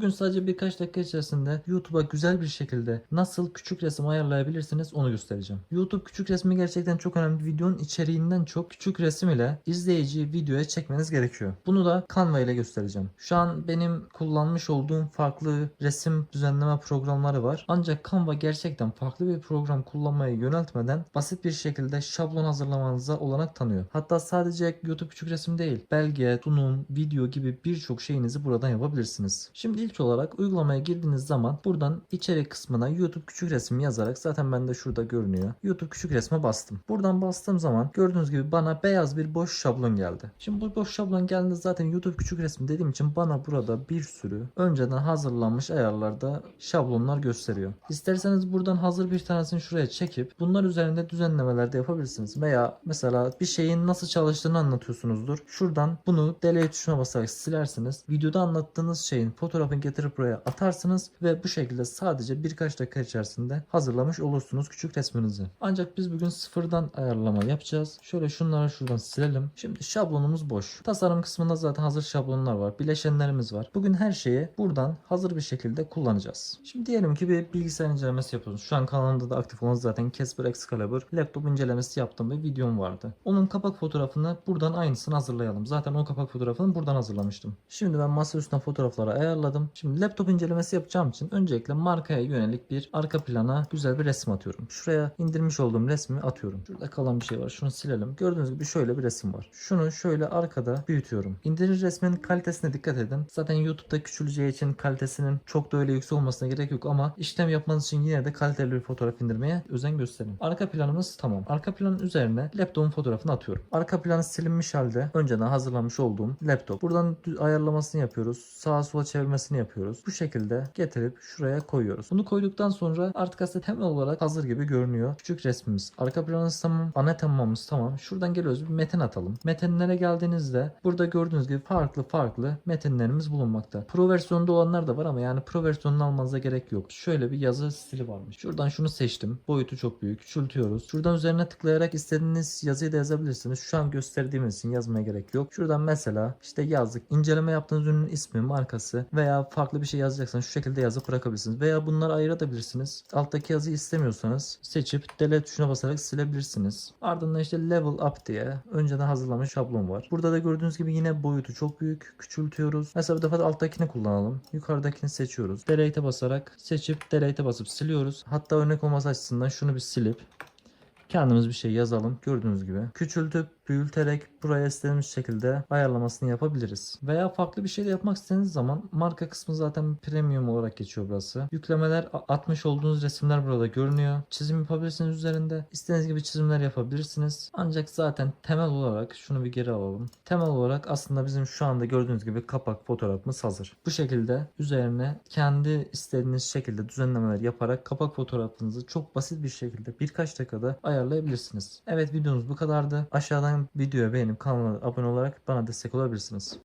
Bugün sadece birkaç dakika içerisinde YouTube'a güzel bir şekilde nasıl küçük resim ayarlayabilirsiniz onu göstereceğim. YouTube küçük resmi gerçekten çok önemli. Videonun içeriğinden çok küçük resim ile izleyiciyi videoya çekmeniz gerekiyor. Bunu da Canva ile göstereceğim. Şu an benim kullanmış olduğum farklı resim düzenleme programları var. Ancak Canva gerçekten farklı bir program kullanmaya yöneltmeden basit bir şekilde şablon hazırlamanıza olanak tanıyor. Hatta sadece YouTube küçük resim değil, belge, sunum, video gibi birçok şeyinizi buradan yapabilirsiniz. Şimdi ilk olarak uygulamaya girdiğiniz zaman buradan içerik kısmına YouTube küçük resim yazarak zaten bende şurada görünüyor. YouTube küçük resme bastım. Buradan bastığım zaman gördüğünüz gibi bana beyaz bir boş şablon geldi. Şimdi bu boş şablon geldiğinde zaten YouTube küçük resim dediğim için bana burada bir sürü önceden hazırlanmış ayarlarda şablonlar gösteriyor. İsterseniz buradan hazır bir tanesini şuraya çekip bunlar üzerinde düzenlemeler de yapabilirsiniz. Veya mesela bir şeyin nasıl çalıştığını anlatıyorsunuzdur. Şuradan bunu delete tuşuna basarak silersiniz. Videoda anlattığınız şeyin getirip buraya atarsınız ve bu şekilde sadece birkaç dakika içerisinde hazırlamış olursunuz küçük resminizi. Ancak biz bugün sıfırdan ayarlama yapacağız. Şöyle şunları şuradan silelim. Şimdi şablonumuz boş. Tasarım kısmında zaten hazır şablonlar var. Bileşenlerimiz var. Bugün her şeyi buradan hazır bir şekilde kullanacağız. Şimdi diyelim ki bir bilgisayar incelemesi yapıyoruz. Şu an kanalımda da aktif olan zaten Casper Excalibur laptop incelemesi yaptığım bir videom vardı. Onun kapak fotoğrafını buradan aynısını hazırlayalım. Zaten o kapak fotoğrafını buradan hazırlamıştım. Şimdi ben masa üstüne fotoğrafları ayarladım. Şimdi laptop incelemesi yapacağım için öncelikle markaya yönelik bir arka plana güzel bir resim atıyorum. Şuraya indirmiş olduğum resmi atıyorum. Şurada kalan bir şey var. Şunu silelim. Gördüğünüz gibi şöyle bir resim var. Şunu şöyle arkada büyütüyorum. İndirir resmin kalitesine dikkat edin. Zaten YouTube'da küçüleceği için kalitesinin çok da öyle yüksek olmasına gerek yok ama işlem yapmanız için yine de kaliteli bir fotoğraf indirmeye özen gösterin. Arka planımız tamam. Arka planın üzerine laptopun fotoğrafını atıyorum. Arka planı silinmiş halde önceden hazırlamış olduğum laptop. Buradan ayarlamasını yapıyoruz. Sağa sola çevirmesini yapıyoruz. Bu şekilde getirip şuraya koyuyoruz. Bunu koyduktan sonra artık aslında temel olarak hazır gibi görünüyor. Küçük resmimiz. Arka planımız tamam. Ana temamız tamam. Şuradan geliyoruz bir metin atalım. Metinlere geldiğinizde burada gördüğünüz gibi farklı farklı metinlerimiz bulunmakta. Pro versiyonda olanlar da var ama yani pro versiyonunu almanıza gerek yok. Şöyle bir yazı stili varmış. Şuradan şunu seçtim. Boyutu çok büyük. Küçültüyoruz. Şuradan üzerine tıklayarak istediğiniz yazıyı da yazabilirsiniz. Şu an gösterdiğimiz için yazmaya gerek yok. Şuradan mesela işte yazdık. İnceleme yaptığınız ürünün ismi, markası veya farklı bir şey yazacaksanız şu şekilde yazıp bırakabilirsiniz. Veya bunları ayırabilirsiniz. Alttaki yazıyı istemiyorsanız seçip delete tuşuna basarak silebilirsiniz. Ardından işte level up diye önceden hazırlanmış şablon var. Burada da gördüğünüz gibi yine boyutu çok büyük. Küçültüyoruz. Mesela bu defa da alttakini kullanalım. Yukarıdakini seçiyoruz. Delete'e basarak seçip delete'e basıp siliyoruz. Hatta örnek olması açısından şunu bir silip kendimiz bir şey yazalım. Gördüğünüz gibi. Küçültüp büyüterek buraya istediğimiz şekilde ayarlamasını yapabiliriz. Veya farklı bir şey de yapmak istediğiniz zaman marka kısmı zaten premium olarak geçiyor burası. Yüklemeler atmış olduğunuz resimler burada görünüyor. Çizim yapabilirsiniz üzerinde. İstediğiniz gibi çizimler yapabilirsiniz. Ancak zaten temel olarak şunu bir geri alalım. Temel olarak aslında bizim şu anda gördüğünüz gibi kapak fotoğrafımız hazır. Bu şekilde üzerine kendi istediğiniz şekilde düzenlemeler yaparak kapak fotoğrafınızı çok basit bir şekilde birkaç dakikada ayarlayabilirsiniz. Evet videomuz bu kadardı. Aşağıdan videoya beğenip kanala abone olarak bana destek olabilirsiniz.